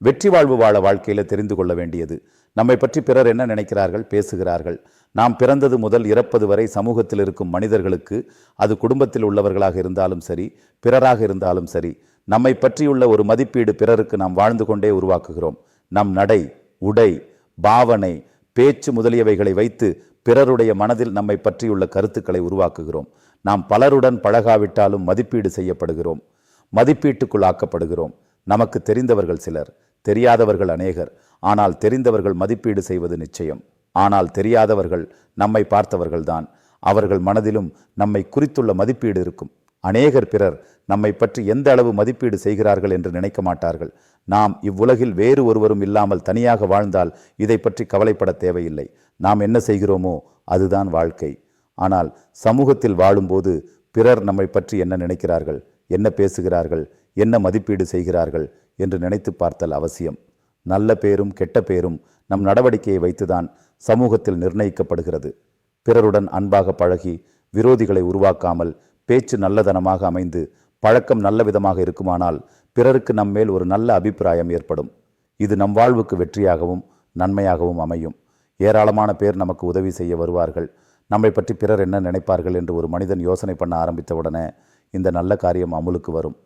வெற்றி வாழ்வு வாழ வாழ்க்கையில் தெரிந்து கொள்ள வேண்டியது. நம்மை பற்றி பிறர் என்ன நினைக்கிறார்கள்? பேசுகிறார்கள். நாம் பிறந்தது முதல் இறப்பது வரை சமூகத்தில் இருக்கும் மனிதர்களுக்கு அது குடும்பத்தில் உள்ளவர்களாக இருந்தாலும் சரி பிறராக இருந்தாலும் சரி நம்மை பற்றியுள்ள ஒரு மதிப்பீடு பிறருக்கு நாம் வாழ்ந்து கொண்டே உருவாக்குகிறோம். நம் நடை உடை பாவனை பேச்சு முதலியவைகளை வைத்து பிறருடைய மனதில் நம்மை பற்றியுள்ள கருத்துக்களை உருவாக்குகிறோம். நாம் பலருடன் பழகாவிட்டாலும் மதிப்பீடு செய்யப்படுகிறோம். மதிப்பீட்டுக்குள் ஆக்கப்படுகிறோம் நமக்கு தெரிந்தவர்கள் சிலர். தெரியாதவர்கள் அநேகர். ஆனால் தெரிந்தவர்கள் மதிப்பீடு செய்வது நிச்சயம். ஆனால் தெரியாதவர்கள் நம்மை பார்த்தவர்கள்தான். அவர்கள் மனதிலும் நம்மை குறித்துள்ள மதிப்பீடு இருக்கும். அநேகர் பிறர் நம்மை பற்றி எந்த அளவு மதிப்பீடு செய்கிறார்கள் என்று நினைக்க மாட்டார்கள். நாம் இவ்வுலகில் வேறு ஒருவரும் இல்லாமல் தனியாக வாழ்ந்தால் இதை பற்றி கவலைப்பட தேவையில்லை. நாம் என்ன செய்கிறோமோ அதுதான் வாழ்க்கை. ஆனால் சமூகத்தில் வாழும்போது பிறர் நம்மை பற்றி என்ன நினைக்கிறார்கள்? என்ன பேசுகிறார்கள்? என்ன மதிப்பீடு செய்கிறார்கள் என்று நினைத்து பார்த்தல் அவசியம். நல்ல பேரும் கெட்ட பேரும் நம் நடவடிக்கையை வைத்துதான் சமூகத்தில் நிர்ணயிக்கப்படுகிறது. பிறருடன் அன்பாக பழகி விரோதிகளை உருவாக்காமல் பேச்சு நல்லதனமாக அமைந்து பழக்கம் நல்ல விதமாக இருக்குமானால் பிறருக்கு நம்மேல் ஒரு நல்ல அபிப்பிராயம் ஏற்படும். இது நம் வாழ்வுக்கு வெற்றியாகவும் நன்மையாகவும் அமையும். ஏராளமான பேர் நமக்கு உதவி செய்ய வருவார்கள். நம்மை பற்றி பிறர் என்ன நினைப்பார்கள் என்று ஒரு மனிதன் யோசனை பண்ண ஆரம்பித்தவுடனே இந்த நல்ல காரியம் அமுலுக்கு வரும்.